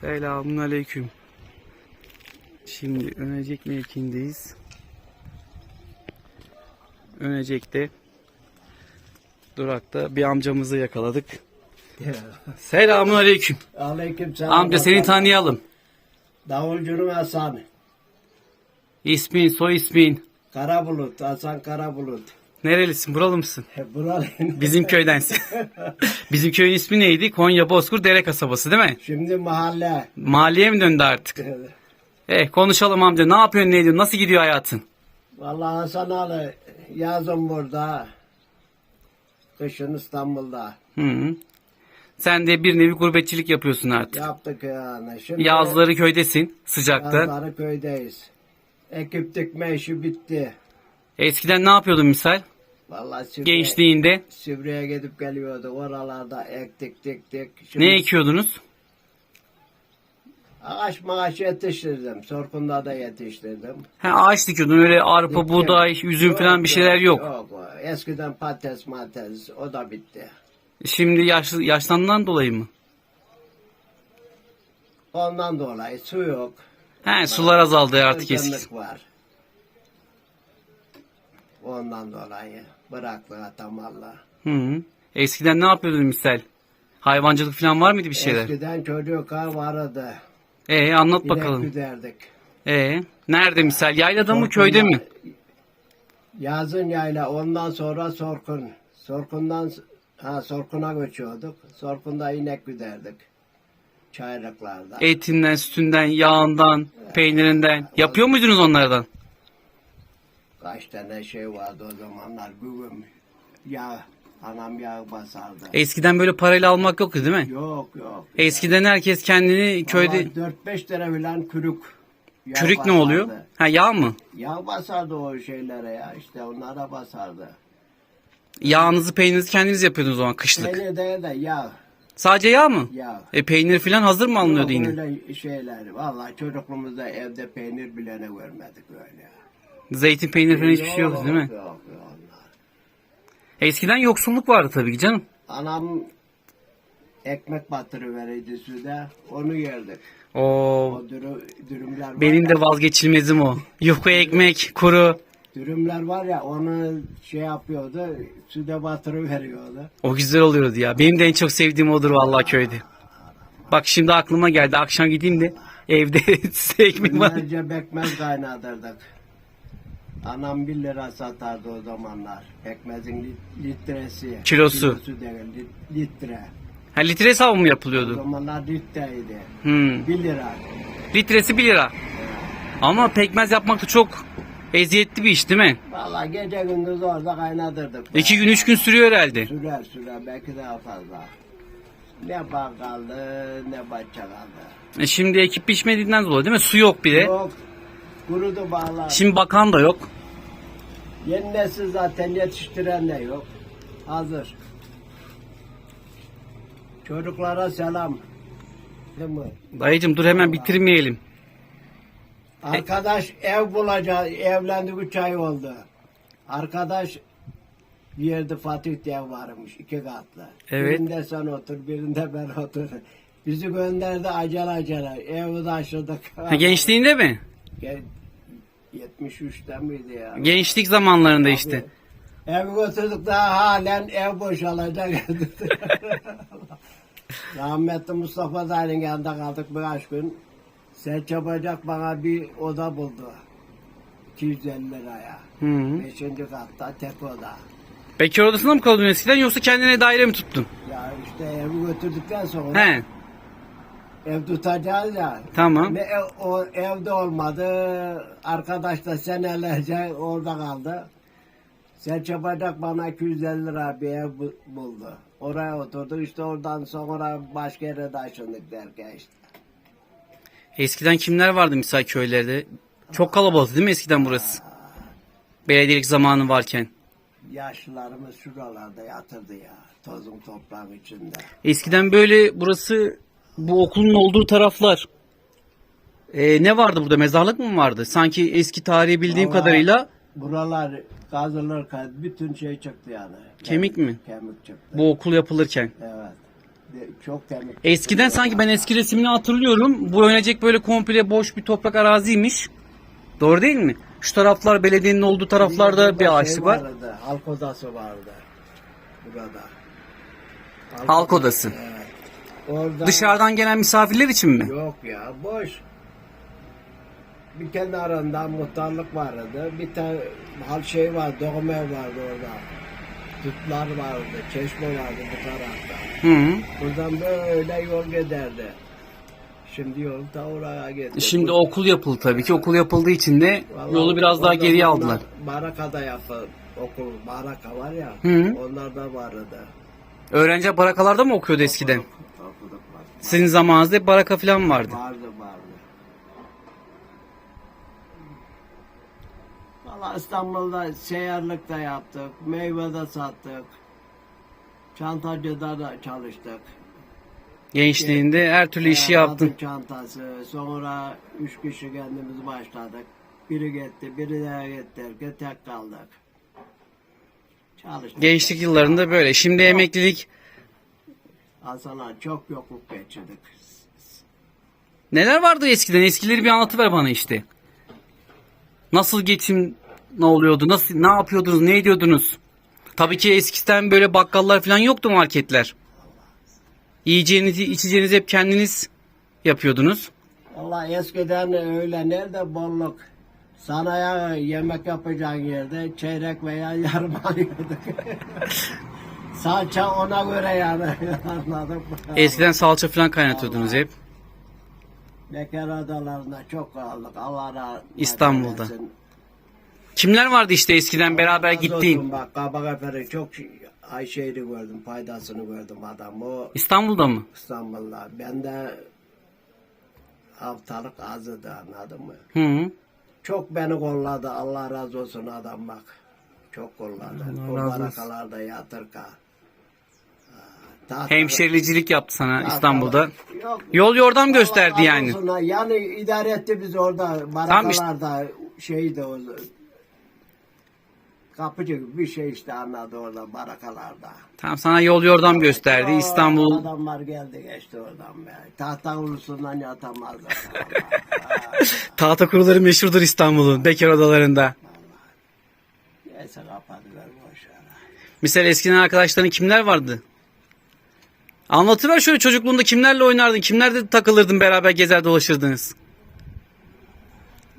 Selamun aleyküm. Şimdi Önecek mevkiindeyiz. Önecek'te durakta bir amcamızı yakaladık. Selamun aleyküm. Aleyküm selam. Amca seni tanıyalım. Davulcunun Hasan. İsmin, soy ismin. Karabulut, Hasan Karabulut. Nerelisin? Buralı mısın? Buralıyım. Bizim köydensin. Bizim köyün ismi neydi? Konya Bozkurt Dere kasabası değil mi? Şimdi mahalle. Mahalleye mi döndü artık? Eh konuşalım amca. Ne yapıyorsun, ne ediyorsun? Nasıl gidiyor hayatın? Vallahi Hasan Ali yazın burada. Kışın İstanbul'da. Hı -hı. Sen de bir nevi gurbetçilik yapıyorsun artık. Yaptık yani. Şimdi Yazları köydesin, sıcakta. yazları köydeyiz. Ekip dikme işi bitti. Eskiden ne yapıyordun misal? Vallahi Sivri'ye, Gençliğinde Sivri'ye gidip geliyorduk. Oralarda ektik diktik. Şimdi ne ekiyordunuz? Ağaç maaş yetiştirdim. Sorkunda da yetiştirdim. Ha, ağaç dikiyordun öyle arpa, Diktim. buğday, üzüm falan bir şeyler yok. Yok. Eskiden patates mates o da bitti. Şimdi yaşlı, yaşlandığından dolayı mı? Ondan dolayı su yok. He, sular azaldı artık Kırgınlık eski. var. Ondan dolayı bıraktı atamallah. Hı -hı. Eskiden ne yapıyordun misal? Hayvancılık falan var mıydı bir şeyler? Eskiden çocuklar vardı. Ee anlat İnek bakalım. güderdik. Ee nerede misal? Yaylada mı köyde mi? Yazın yayla ondan sonra sorkun. Sorkundan ha sorkuna göçüyorduk. Sorkunda inek güderdik. Çaylıklarda. Etinden, sütünden, yağından, peynirinden. Yapıyor muydunuz onlardan? Kaç tane şey vardı o zamanlar. Güvüm, yağ, anam yağ basardı. Eskiden böyle parayla almak yoktu değil mi? Yok yok. Eskiden herkes kendini köyde... 4-5 lira bilen kürük. yağ Kürük ne basardı. oluyor? Ha yağ mı? Yağ basardı o şeylere ya işte onlara basardı. Yağınızı peynirinizi kendiniz yapıyordunuz o zaman kışlık. Beni de yağ, Sadece yağ mı? yağ. E peynir falan hazır mı alınıyordu yine? Öyle şeyler. Vallahi çocukluğumuzda evde peynir bile ne görmedik öyle. Zeytin peynir falan hiçbir şey yok değil mi? Yok yok. Eskiden yoksulluk vardı tabii ki canım. Anam ekmek batırıverirdi suda. Onu yerdik. Oo, O dürü, dürümler benim de vazgeçilmezim o. Yuka ekmek, kuru. Dürümler var ya onu şey yapıyordu. Suda batırıveriyordu. O güzel oluyordu ya. Benim de en çok sevdiğim odur vallahi köyde. Bak şimdi aklıma geldi. Akşam gideyim de evde size ekmek var. Günlerce pekmez kaynatırdık. Anam bir lira satardı o zamanlar. Pekmezin lit- litresi. Kilosu. değil, lit- litre. Ha litre hesabı mı O yapılıyordu? zamanlar litreydi. Hmm. Bir lira. Litresi 1 lira. Ama pekmez yapmak da çok eziyetli bir iş değil mi? Vallahi gece gündüz orada kaynatırdık. 2 gün 3 gün sürüyor herhalde. Sürer sürer belki daha fazla. Ne bal kaldı ne bahçe kaldı. E şimdi ekip pişmediğinden dolayı değil mi? Su yok bir de. Yok. Kurudu bağlar. Şimdi bakan da yok. Yeni nesil zaten yetiştiren de yok. Hazır. Çocuklara selam. Değil mi? Dayıcım dur hemen bitirmeyelim. Arkadaş ev bulacak. Evlendi üç ay oldu. Arkadaş bir yerde Fatih diye varmış. iki katlı. Evet. Birinde sen otur, birinde ben otur. Bizi gönderdi acele acele. Evi taşıdık. Ha, gençliğinde mi? 73'te miydi ya? Gençlik zamanlarında işte. Evi götürdük daha halen ev boşalacak. Rahmetli Mustafa Dayı'nın yanında kaldık birkaç gün. Sen çabucak bana bir oda buldu. 250 liraya. Hı -hı. Beşinci katta tek oda. Bekar odasında mı kalıyordun eskiden yoksa kendine daire mi tuttun? Ya işte evi götürdükten sonra He ev tutacağız ya. tamam. Ne ev, o evde olmadı. Arkadaş da senelerce orada kaldı. Sen çabucak bana 250 lira bir ev bu- buldu. Oraya oturdu. İşte oradan sonra başka yere taşındık derken işte. Eskiden kimler vardı misal köylerde? Çok kalabalık değil mi eskiden burası? Belediyelik zamanı varken. Yaşlılarımız şuralarda yatırdı ya. Tozun toprağın içinde. Eskiden böyle burası bu okulun olduğu taraflar. Ee, ne vardı burada? Mezarlık mı vardı? Sanki eski tarihi bildiğim Vallahi- kadarıyla Buralar kazılırken bütün şey çıktı yani. Kemik mi? Kemik çıktı. bu okul yapılırken. Evet. De- Çok temiz. Eskiden sanki ben eski resmini hatırlıyorum. Bu önecek böyle komple boş bir toprak araziymiş. Doğru değil mi? Şu taraflar belediyenin olduğu taraflarda Burada bir ağaçlık şey var. Vardı, halk odası vardı. Burada. Halk odası. Evet. Orada Dışarıdan gelen misafirler için mi? Yok ya boş. Bir kenarında muhtarlık vardı. Bir tane hal şey var, doğum ev vardı orada. Tutlar vardı, çeşme vardı bu tarafta. Hı -hı. Buradan böyle yol giderdi. Şimdi yol ta oraya gitti. Şimdi okul yapıldı tabii ki. Okul yapıldığı için de Vallahi yolu biraz daha geriye aldılar. Barakada yapıldı. Okul, baraka var ya. Hı. Onlar da vardı. Öğrenci barakalarda mı okuyordu eskiden? Sizin zamanınızda hep baraka falan vardı. Vardı vardı. Valla İstanbul'da seyyarlık da yaptık. Meyve de sattık. Çantacıda da çalıştık. Gençliğinde her türlü işi Ee, yaptın. kadın çantası. Sonra üç kişi kendimiz başladık. Biri gitti, biri daha gitti. derken Tek kaldık. Çalıştık. Gençlik yıllarında böyle. Şimdi emeklilik Hasan'a çok yokluk geçirdik. neler vardı eskiden? Eskileri bir anlatıver bana işte. Nasıl geçim ne oluyordu? Nasıl ne yapıyordunuz? Ne ediyordunuz? Tabii ki eskiden böyle bakkallar falan yoktu marketler. Yiyeceğinizi, içeceğinizi hep kendiniz yapıyordunuz. Valla eskiden öyle nerede bolluk. Sanaya yemek yapacağın yerde çeyrek veya yarım alıyorduk. Salça ona göre yani anladım. Eskiden salça falan kaynatıyordunuz hep. Bekar adalarında çok kaldık. Allah razı İstanbul'da. eylesin. Kimler vardı işte eskiden beraber Razı gittiğin? olsun Bak Kabak Efe'nin çok Ayşe'yi gördüm, faydasını gördüm adam. O İstanbul'da mı? İstanbul'da. Ben de haftalık azdı anladın mı? Hı -hı. Çok beni kolladı. Allah razı olsun adam bak. Çok kolladı. Allah razı olsun. barakalarda yatırka. Hemşericilik yaptı sana İstanbul'da. Yok. Yol yordam gösterdi yani. olsun. Yani idare etti biz orada Tamam işte. barakalarda şeydi o kapıcı bir şey işte anladı orada barakalarda. Tamam sana yol yordam gösterdi. Aa, İstanbul Adamlar geldi geçti oradan be. Tahta ulusundan yatamazlar. tahta kuruları meşhurdur İstanbul'un bekar odalarında. Neyse kapatıver boş ver. Mesela eskiden arkadaşların kimler vardı? Anlatıver şöyle çocukluğunda kimlerle oynardın, kimlerle takılırdın beraber gezer dolaşırdınız.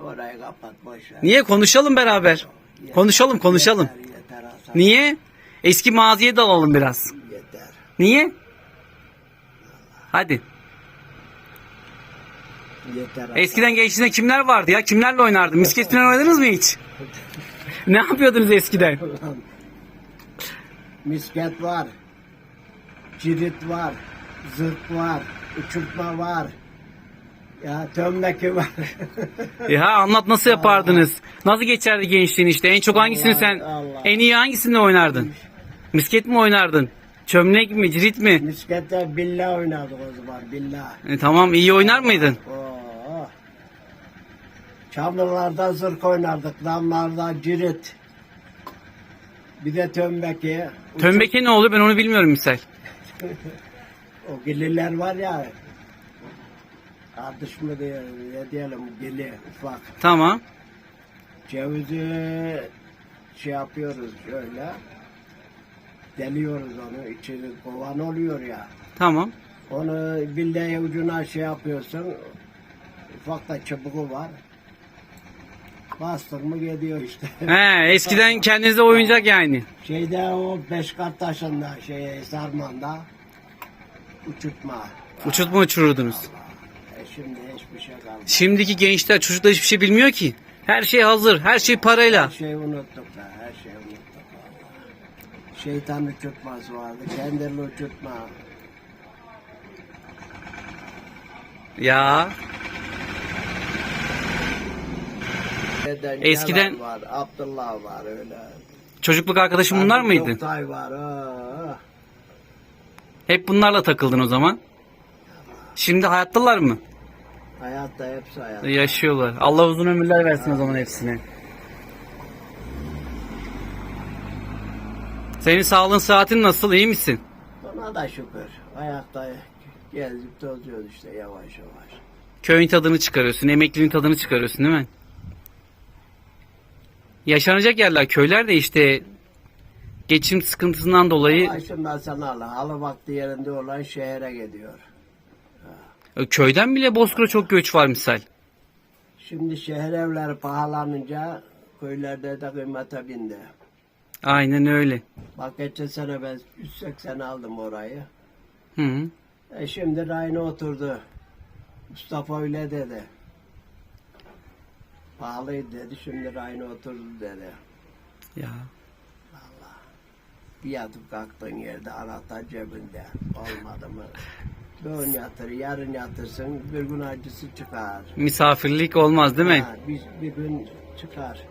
Orayı kapat boş ver. Niye? Konuşalım beraber. Konuşalım konuşalım. Yeter, yeter Hasan. Niye? Eski maziye dalalım biraz. Yeter. Niye? Hadi. Yeter. Hasan. Eskiden gençliğinde kimler vardı ya? Kimlerle oynardın? Misket falan oynadınız mı hiç? ne yapıyordunuz eskiden? Misket var. Cirit var. Zırh var. Uçurtma var. Ya tömleki var. Ya anlat nasıl yapardınız? Nasıl geçerdi gençliğin işte? En çok hangisini Allah, sen Allah. en iyi hangisini oynardın? Misket mi oynardın? Çömlek mi, cirit mi? Miskette billah oynadık o zaman billah. E, tamam iyi oynar mıydın? Oo. Çamlılarda zırh oynardık. Damlarda cirit. Bir de tömbeki. Tömbeke ne oluyor ben onu bilmiyorum misal. O gililer var ya. Kardeş mı diye, ne diyelim gili ufak. Tamam. Cevizi şey yapıyoruz şöyle. Deliyoruz onu. içeri kovan oluyor ya. Tamam. Onu billahi ucuna şey yapıyorsun. Ufak da çubuğu var. Bastın mı gidiyor işte. He, eskiden kendinize oyuncak yani. Şeyde o beş kart taşında şey sarmanda uçurtma. Uçurtma uçururdunuz. E şimdi hiçbir şey kalmadı. Şimdiki gençler çocuklar hiçbir şey bilmiyor ki. Her şey hazır, her şey parayla. Her şeyi unuttuk da her şeyi unuttuk. Şeytan uçurtması vardı. Kendini uçurtma. Ya Eden Eskiden- var, Abdullah var öyle. çocukluk arkadaşın bunlar mıydı? Oktay var. aa. Hep bunlarla takıldın o zaman. Şimdi hayattalar mı? Hayatta hepsi hayatta. Yaşıyorlar. Allah uzun ömürler versin o zaman hepsine. Senin sağlığın saatin nasıl? İyi misin? Ona da şükür. Ayakta gezip tozuyoruz işte yavaş yavaş. Köyün tadını çıkarıyorsun, emekliliğin tadını çıkarıyorsun değil mi? Yaşanacak yerler, köyler de işte geçim sıkıntısından dolayı Ama şimdi sana Allah, halı vakti yerinde olan şehre gidiyor. köyden bile Bozkır'a çok göç var misal. Şimdi şehir evleri pahalanınca köylerde de kıymete bindi. Aynen öyle. Bak geçen sene ben 180 aldım orayı. Hı -hı. E şimdi rayına oturdu. Mustafa öyle dedi. Pahalıydı dedi. Şimdi rayına oturdu dedi. Ya. Bir yatıp kalktığın yerde anahtar cebinde. Olmadı mı? Bugün yatır, yarın yatırsın. Bir gün acısı çıkar. Misafirlik olmaz değil mi? Ha, bir, bir gün çıkar.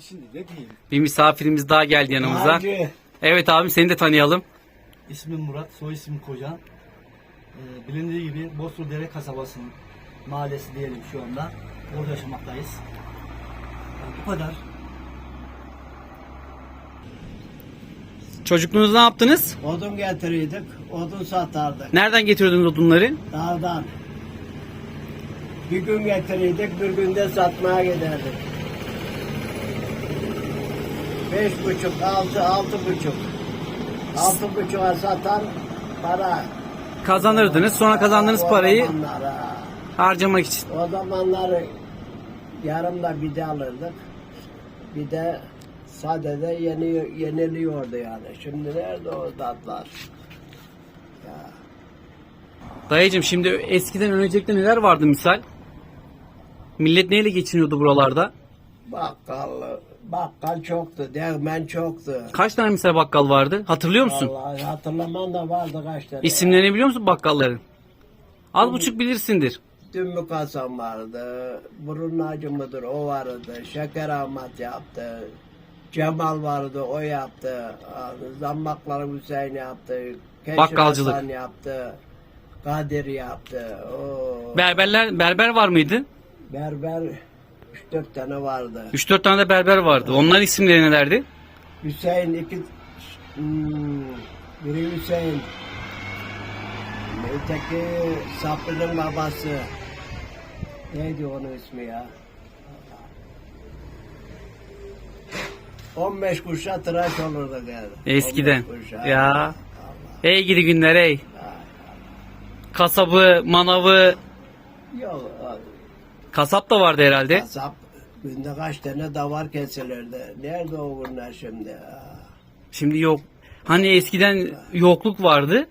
Şimdi ne diyeyim? Bir misafirimiz daha geldi yanımıza. Hacı. Evet abim seni de tanıyalım. İsmim Murat, soy ismim Kocan. Ee, bilindiği gibi Bostur Dere kasabasının mahallesi diyelim şu anda. Orada yaşamaktayız. Yani bu kadar. Çocukluğunuzda ne yaptınız? Odun getirirdik, odun satardık Nereden getiriyordunuz odunları? dağdan. Bir gün getirirdik, bir günde satmaya giderdik. Beş buçuk, altı, altı buçuk. Altı buçuğa satan para. Kazanırdınız. Sonra kazandığınız parayı harcamak için. O zamanlar yarım da bir de alırdık. Bir de sadede yeni, yeniliyordu yani. Şimdi nerede o tatlar? Ya. Dayıcım şimdi eskiden öncelikle neler vardı misal? Millet neyle geçiniyordu buralarda? Bakkal, bakkal çoktu, değirmen çoktu. Kaç tane misal bakkal vardı? Hatırlıyor musun? Vallahi hatırlaman da vardı kaç tane. İsimlerini biliyor musun bakkalların? Az buçuk bilirsindir. Dümbük Hasan vardı, Burun Hacı mıdır o vardı, Şeker Ahmet yaptı, Cemal vardı o yaptı, Zammaklar Hüseyin yaptı, Keşif Bakkalcılık. Hasan yaptı, Kadir yaptı, o Berberler berber var mıydı? berber 3-4 tane vardı. 3-4 tane de berber vardı. Onların isimleri nelerdi? Hüseyin iki, hmm, biri Hüseyin, öteki Sabri'nin babası. Neydi onun ismi ya? 15 kuruşa tıraş olurdu yani. Eskiden. 15 kuruşa. Ya. Ey gidi günler ey. Kasabı, manavı. Yok, Kasap da vardı herhalde. kasap günde kaç tane davar kesilirdi. Nerede o bunlar şimdi? Şimdi yok. Hani eskiden yokluk vardı.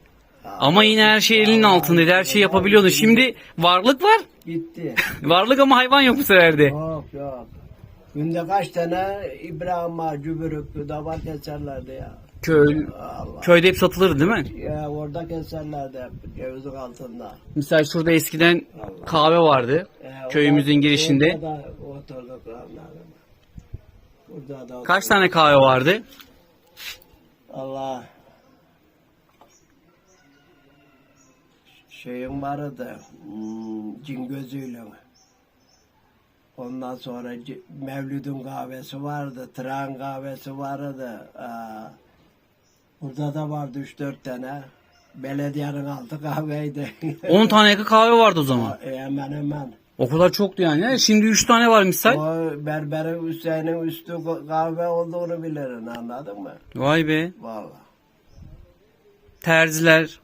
Ama yine her şey elinin altındaydı. Her şey yapabiliyordu. Şimdi varlık var. Gitti. Varlık ama hayvan yok bu sefer de. Yok yok. Günde kaç tane İbrahim Ağa, Cübürük, davar keserlerdi ya. Köy, Allah. köyde hep satılırdı değil mi? Ya orada keserlerdi hep cevizin altında. Mesela şurada eskiden kahve vardı. Ee, Köyümüzün orada- girişinde. Orada da oturduk anladım. Burada da Kaç tane kahve vardı? Allah. Şeyin vardı. Hmm, cin gözüyle. Ondan sonra Mevlüt'ün kahvesi vardı. Tırağın kahvesi vardı. Burada da vardı 3-4 tane. Belediyenin altı kahveydi. 10 tane yakın kahve vardı o zaman. E, hemen hemen. O kadar çoktu yani. Şimdi 3 tane var misal. O berberi Hüseyin'in üstü kahve olduğunu bilirin anladın mı? Vay be. Vallahi. Terziler.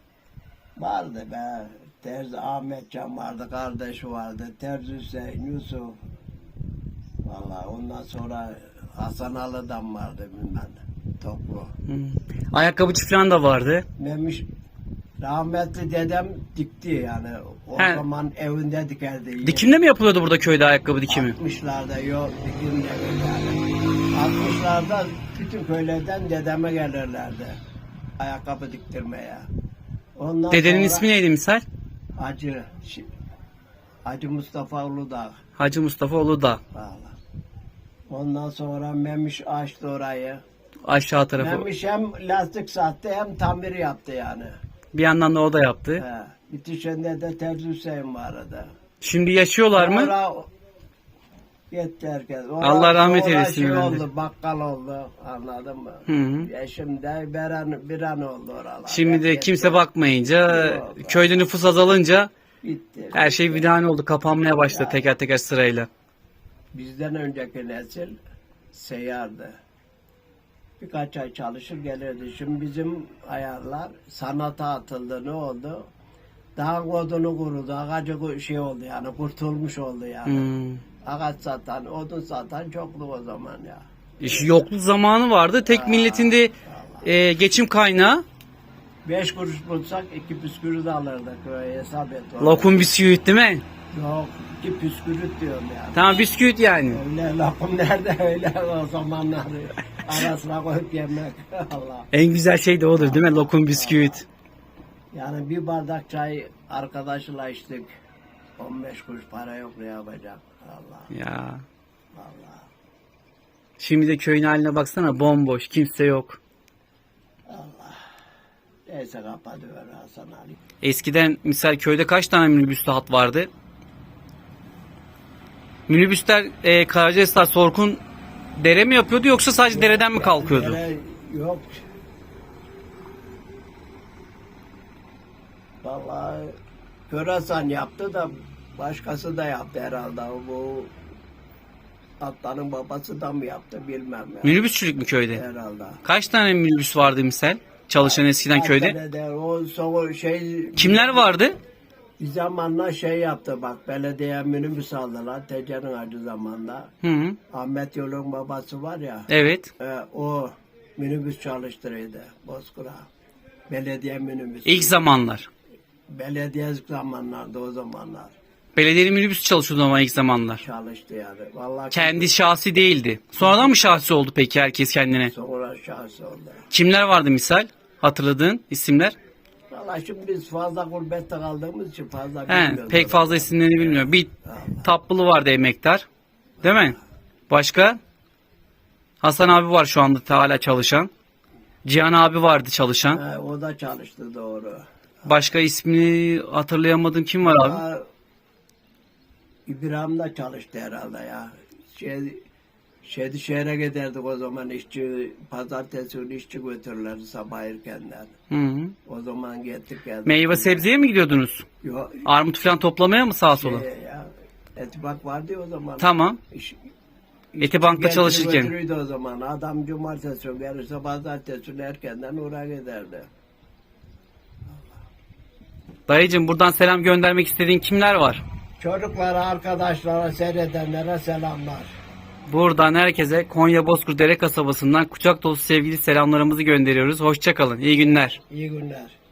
Vardı be. Terzi Ahmet Can vardı, kardeşi vardı. Terzi Hüseyin, Yusuf. Vallahi ondan sonra Hasan Alı'dan vardı bilmem. Toplu. Hmm. Ayakkabıcı falan da vardı. Memiş rahmetli dedem dikti yani. O He. zaman evinde dikerdi. Dikimde mi yapılıyordu burada köyde ayakkabı dikimi? 60'larda yok dikimde yani. 60'larda bütün köylerden dedeme gelirlerdi. Ayakkabı diktirmeye. Ondan Dedenin sonra- ismi neydi misal? Hacı. Hacı Mustafa Uludağ. Hacı Mustafa Uludağ. Valla. Ondan sonra Memiş açtı orayı. Aşağı tarafı. Memiş hem lastik sattı hem tamir yaptı yani. Bir yandan da o da yaptı. He. Bitişinde de Terzi Hüseyin vardı. Şimdi yaşıyorlar mı? Sonra Gitti herkes. Allah rahmet sonra eylesin Şey oldu, bakkal oldu. Anladın mı? Hı hı. Ya şimdi bir an, bir an oldu oralar. Şimdi de Herkes kimse bakmayınca, köyde nüfus azalınca Bitti. her şey vidane oldu. Kapanmaya başladı teker teker sırayla. Bizden önceki nesil seyyardı. Birkaç ay çalışır gelirdi. Şimdi bizim ayarlar sanata atıldı. Ne oldu? Daha odunu kurudu. Ağacı şey oldu yani kurtulmuş oldu yani. Hmm. Ağaç satan, odun satan çoktu o zaman ya. İşte yokluk zamanı vardı. Tek milletin de e, geçim kaynağı Beş kuruş bulsak iki püskürü de alırdık. Öyle hesap et. lokum bisküvit değil mi? Yok iki püskürüt diyorum yani. Tamam bisküvit yani. Öyle lokum nerede öyle o zamanlar. Arasına koyup yemek. Allah. En güzel şey de odur değil mi? Lokum bisküvit. Yani bir bardak çay arkadaşla içtik. 15 kuruş para yok ne yapacak? Allah Ya. Allah. Şimdi de köyün haline baksana bomboş. Kimse yok. Neyse kapatıver Hasan Ali. Eskiden misal köyde kaç tane minibüs hat vardı? Minibüsler e, Karacahisar Sorkun dere mi yapıyordu yoksa sadece dereden mi kalkıyordu? Yere Yok. Vallahi Körasan yaptı da başkası da yaptı herhalde. Bu Atlanın babası da mı yaptı bilmem ya. Minibüsçülük mü köyde? Herhalde. Kaç tane minibüs vardı misal? Çalışan eskiden köyde. O sonra şey Kimler vardı? Bir zamanla şey yaptı bak belediye minibüs aldılar Tece'nin acı zamanda. Hı -hı. Ahmet Yol'un babası var ya Evet. e, o minibüs çalıştırıyordu Bozkır'a. Belediye minibüsü. İlk zamanlar. Belediye zamanlarda o zamanlar Belediyenin minibüsü çalışıyordu ama ilk zamanlar. çalıştı yani. Vallahi Kendi şahsi değildi. Sonradan mı şahsi oldu peki herkes kendine? sonra şahsı oldu. Kimler vardı misal? Hatırladığın isimler? Vallahi şimdi biz fazla gurbette kaldığımız için fazla He, bilmiyoruz. pek fazla isimlerini bilmiyorum. Bir Taplılı vardı emektar. Değil mi? Başka? Hasan abi var şu anda hala çalışan. Cihan abi vardı çalışan. He, o da çalıştı doğru. Başka ismini hatırlayamadım kim var abi? Aa, İbrahim de çalıştı herhalde ya. Şey, şeydi şehre giderdik o zaman işçi, pazartesi günü işçi götürürlerdi sabah erkenden. Hı hı. O zaman gittik geldik. Meyve sebzeye mi gidiyordunuz? Yok, Armut falan toplamaya mı sağa sola? şey ya, Etibak vardı ya o zaman. Tamam. İş, Etibank'ta çalışırken. götürüyordu o zaman. Adam cumartesi günü gelirse pazartesi günü erkenden oraya giderdi. Dayıcım buradan selam göndermek istediğin kimler var? Çocuklara, arkadaşlara, seyredenlere selamlar. Buradan herkese Konya Bozkurt Dere kasabasından kucak dolusu sevgili selamlarımızı gönderiyoruz. Hoşçakalın. İyi günler. İyi günler.